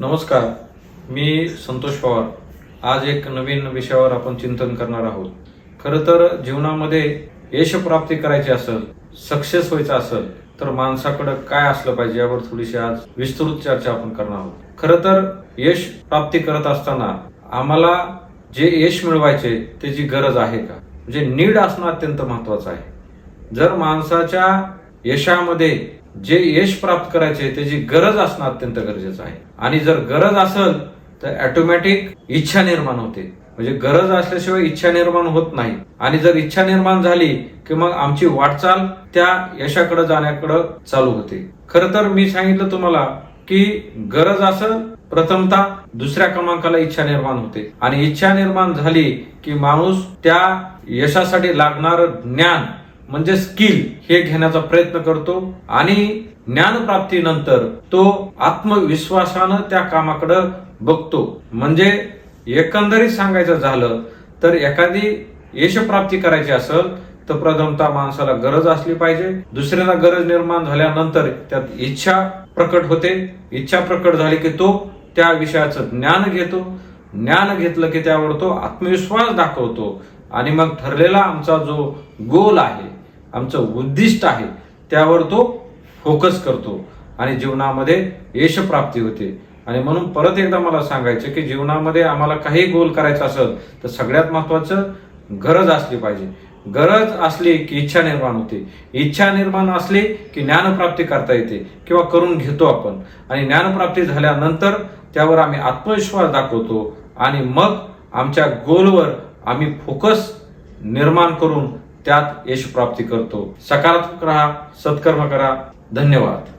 नमस्कार मी संतोष पवार. आज एक नवीन विषयावर आपण चिंतन करणार आहोत. खरं तर जीवनामध्ये यश प्राप्ती करायची असेल सक्सेस व्हायचं असेल तर माणसाकडं काय असलं पाहिजे यावर थोडीशी आज विस्तृत चर्चा आपण करणार आहोत. खरं तर यश प्राप्ती करत असताना आम्हाला जे यश मिळवायचे त्याची गरज आहे का? म्हणजे नीड असणं अत्यंत महत्वाचं आहे. जर माणसाच्या यशामध्ये जे यश प्राप्त करायचे त्याची गरज असणं अत्यंत गरजेचं आहे. आणि जर गरज असेल तर ऑटोमॅटिक इच्छा निर्माण होते. म्हणजे गरज असल्याशिवाय इच्छा निर्माण होत नाही. आणि जर इच्छा निर्माण झाली की मग आमची वाटचाल त्या यशाकडे जाण्याकडे चालू होते. खर तर मी सांगितलं तुम्हाला की गरज असेल प्रथमतः दुसऱ्या क्रमांकाला इच्छा निर्माण होते. आणि इच्छा निर्माण झाली की माणूस त्या यशासाठी लागणार ज्ञान म्हणजे स्किल हे घेण्याचा प्रयत्न करतो आणि ज्ञानप्राप्तीनंतर तो आत्मविश्वासानं त्या कामाकडे बघतो. म्हणजे एकंदरीत सांगायचं झालं तर एखादी यशप्राप्ती करायची असेल तर प्रथमता माणसाला गरज असली पाहिजे. दुसऱ्यांना गरज निर्माण झाल्यानंतर त्यात इच्छा प्रकट होते. इच्छा प्रकट झाली की तो त्या विषयाचं ज्ञान घेतो. ज्ञान घेतलं की त्यावर तो आत्मविश्वास दाखवतो. आणि मग ठरलेला आमचा जो गोल आहे आमचं उद्दिष्ट आहे त्यावर तो फोकस करतो. आणि जीवनामध्ये यश प्राप्ती होते. आणि म्हणून परत एकदा मला सांगायचं की जीवनामध्ये आम्हाला काही गोल करायचं असेल तर सगळ्यात महत्वाचं गरज असली पाहिजे. गरज असली की इच्छा निर्माण होते. इच्छा निर्माण असली की ज्ञानप्राप्ती करता येते किंवा करून घेतो आपण. आणि ज्ञानप्राप्ती झाल्यानंतर त्यावर आम्ही आत्मविश्वास दाखवतो आणि मग आमच्या गोलवर आम्ही फोकस निर्माण करून त्यात यश प्राप्ती करतो. सकारात्मक राहा सत्कर्म करा. धन्यवाद.